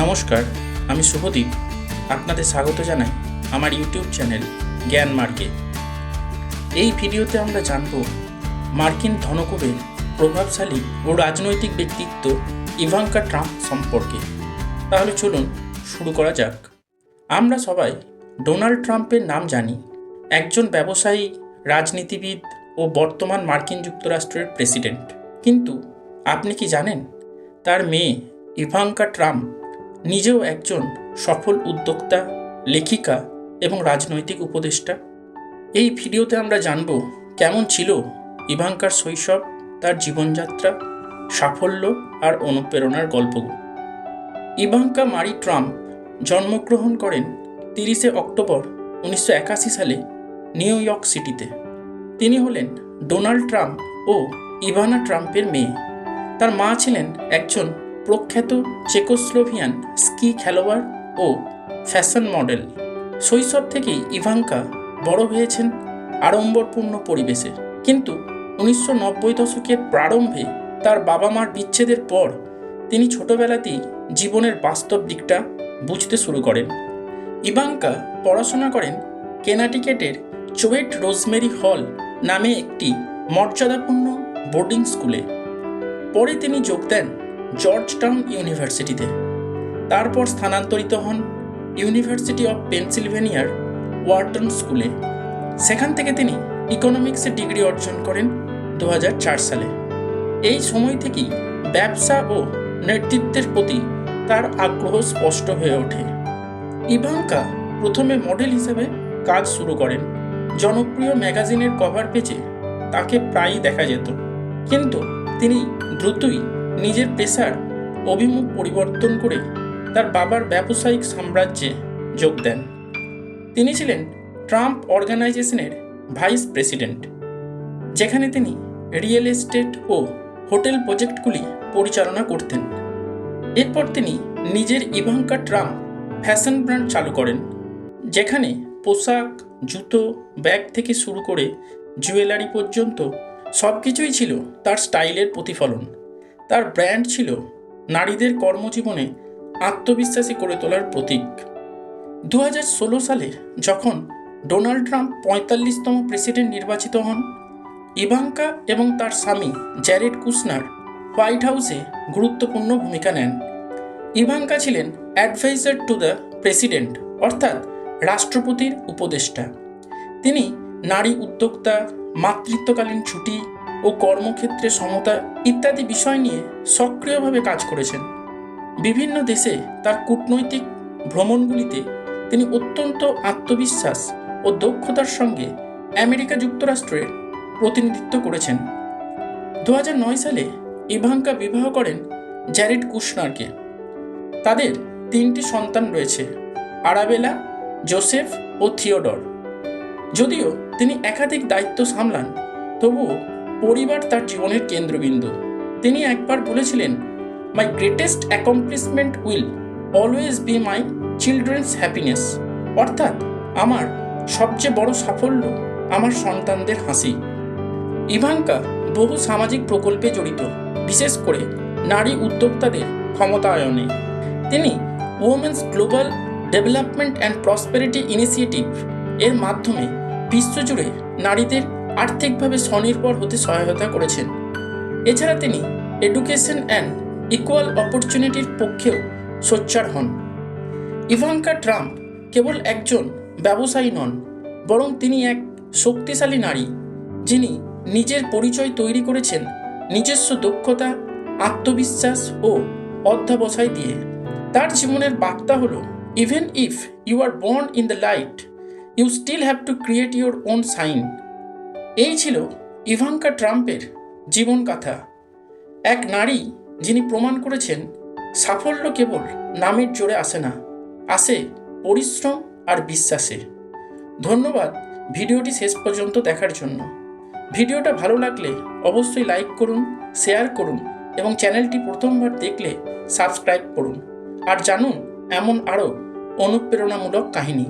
নমস্কার, আমি শুভদীপ। আপনাদের স্বাগত জানাই আমার ইউটিউব চ্যানেল জ্ঞান মার্কে এই ভিডিওতে আমরা জানব মার্কিন ধনকুবের প্রভাবশালী ও রাজনৈতিক ব্যক্তিত্ব ইভাঙ্কা ট্রাম্প সম্পর্কে। তাহলে চলুন শুরু করা যাক। আমরা সবাই ডোনাল্ড ট্রাম্পের নাম জানি। একজন ব্যবসায়ী, রাজনীতিবিদ ও বর্তমান মার্কিন যুক্তরাষ্ট্রের প্রেসিডেন্ট। কিন্তু আপনি কি জানেন, তার মেয়ে ইভাঙ্কা ট্রাম্প নিজেও একজন সফল উদ্যোক্তা, লেখিকা এবং রাজনৈতিক উপদেষ্টা। এই ভিডিওতে আমরা জানব কেমন ছিল ইভাঙ্কার শৈশব, তার জীবনযাত্রা, সাফল্য আর অনুপ্রেরণার গল্প। ইভাঙ্কা মারি ট্রাম্প জন্মগ্রহণ করেন তিরিশে অক্টোবর উনিশশো একাশি সালে নিউ ইয়র্ক সিটিতে। তিনি হলেন ডোনাল্ড ট্রাম্প ও ইভানা ট্রাম্পের মেয়ে। তার মা ছিলেন একজন প্রখ্যাত চেকোস্লোভিয়ান স্কি খেলোয়াড় ও ফ্যাশন মডেল। শৈশব থেকেই ইভাঙ্কা বড় হয়েছেন আড়ম্বরপূর্ণ পরিবেশে। কিন্তু উনিশশো নব্বই দশকের প্রারম্ভে তার বাবা মার বিচ্ছেদের পর তিনি ছোটবেলাতেই জীবনের বাস্তব দিকটা বুঝতে শুরু করেন। ইভাঙ্কা পড়াশোনা করেন কেনাটিকেটের চোয়েট রোজমেরি হল নামে একটি মর্যাদাপূর্ণ বোর্ডিং স্কুলে। পরে তিনি যোগ দেন জর্জ টাউন ইউনিভার্সিটিতে। তারপর স্থানান্তরিত হন ইউনিভার্সিটি অফ পেনসিলভেনিয়ার ওয়ার্টন স্কুলে। সেখান থেকে তিনি ইকোনমিক্সে ডিগ্রি অর্জন করেন দু হাজার চার সালে। এই সময় থেকেই ব্যবসা ও নেতৃত্বের প্রতি তার আগ্রহ স্পষ্ট হয়ে ওঠে। ইভাঙ্কা প্রথমে মডেল হিসেবে কাজ শুরু করেন। জনপ্রিয় ম্যাগাজিনের কভার পেজে তাকে প্রায়ই দেখা যেত। কিন্তু তিনি দ্রুতই নিজের পেশার অভিমুখ পরিবর্তন করে তার বাবার ব্যবসায়িক সাম্রাজ্যে যোগ দেন। তিনি ছিলেন ট্রাম্প অর্গানাইজেশনের ভাইস প্রেসিডেন্ট, যেখানে তিনি রিয়েল এস্টেট ও হোটেল প্রজেক্টগুলি পরিচালনা করতেন। এরপর তিনি নিজের ইভাঙ্কা ট্রাম্প ফ্যাশন ব্র্যান্ড চালু করেন, যেখানে পোশাক, জুতো, ব্যাগ থেকে শুরু করে জুয়েলারি পর্যন্ত সব কিছুই ছিল তার স্টাইলের প্রতিফলন। তার ব্র্যান্ড ছিল নারীদের কর্মজীবনে আত্মবিশ্বাসী করে তোলার প্রতীক। দু হাজার ষোলো সালে যখন ডোনাল্ড ট্রাম্প পঁয়তাল্লিশতম প্রেসিডেন্ট নির্বাচিত হন, ইভাঙ্কা এবং তার স্বামী জ্যারেড কুসনার হোয়াইট হাউসে গুরুত্বপূর্ণ ভূমিকা নেন। ইভাঙ্কা ছিলেন অ্যাডভাইজার টু দ্য প্রেসিডেন্ট, অর্থাৎ রাষ্ট্রপতির উপদেষ্টা। তিনি নারী উদ্যোক্তা, মাতৃত্বকালীন ছুটি ও কর্মক্ষেত্রে সমতা ইত্যাদি বিষয় নিয়ে সক্রিয়ভাবে কাজ করেছেন। বিভিন্ন দেশে তার কূটনৈতিক ভ্রমণগুলিতে তিনি অত্যন্ত আত্মবিশ্বাস ও দক্ষতার সঙ্গে আমেরিকা যুক্তরাষ্ট্রের প্রতিনিধিত্ব করেছেন। দু হাজার নয় সালে ইভাঙ্কা বিবাহ করেন জ্যারেড কুশনারকে। তাদের তিনটি সন্তান রয়েছে, আরাবেলা, জোসেফ ও থিওডর। যদিও তিনি একাধিক দায়িত্ব সামলান, তবুও পরিবার তার জীবনের কেন্দ্রবিন্দু। তিনি একবার বলেছিলেন my greatest accomplishment will always be my children's happiness অর্থাৎ, আমার সবচেয়ে বড় সাফল্য আমার সন্তানদের হাসি। ইভাঙ্কা বহু সামাজিক প্রকল্পে জড়িত, বিশেষ করে নারী উদ্যোক্তাদের ক্ষমতায়নে। তিনি women's global development and prosperity initiative এর মাধ্যমে বিশ্বজুড়ে নারীদের আর্থিকভাবে স্বনির্ভর হতে সহায়তা করেছেন। এছাড়া তিনি এডুকেশন অ্যান্ড ইকুয়াল অপরচুনিটির পক্ষেও সোচ্চার হন। ইভাঙ্কা ট্রাম্প কেবল একজন ব্যবসায়ী নন, বরং তিনি এক শক্তিশালী নারী, যিনি নিজের পরিচয় তৈরি করেছেন নিজস্ব দক্ষতা, আত্মবিশ্বাস ও অধ্যাবসায় দিয়ে। তার জীবনের বার্তা হলো even if you are born in the light you still have to create your own shine এই ছিল ইভাঙ্কা ট্রাম্পের জীবনগাথা এক নারী যিনি প্রমাণ করেছেন, সাফল্য কেবল নামের জোরে আসে না, আসে পরিশ্রম আর বিশ্বাসে। ধন্যবাদ ভিডিওটি শেষ পর্যন্ত দেখার জন্য। ভিডিওটা ভালো লাগলে অবশ্যই লাইক করুন, শেয়ার করুন এবং চ্যানেলটি প্রথমবার দেখলে সাবস্ক্রাইব করুন। আর জানুন এমন আরও অনুপ্রেরণামূলক কাহিনী।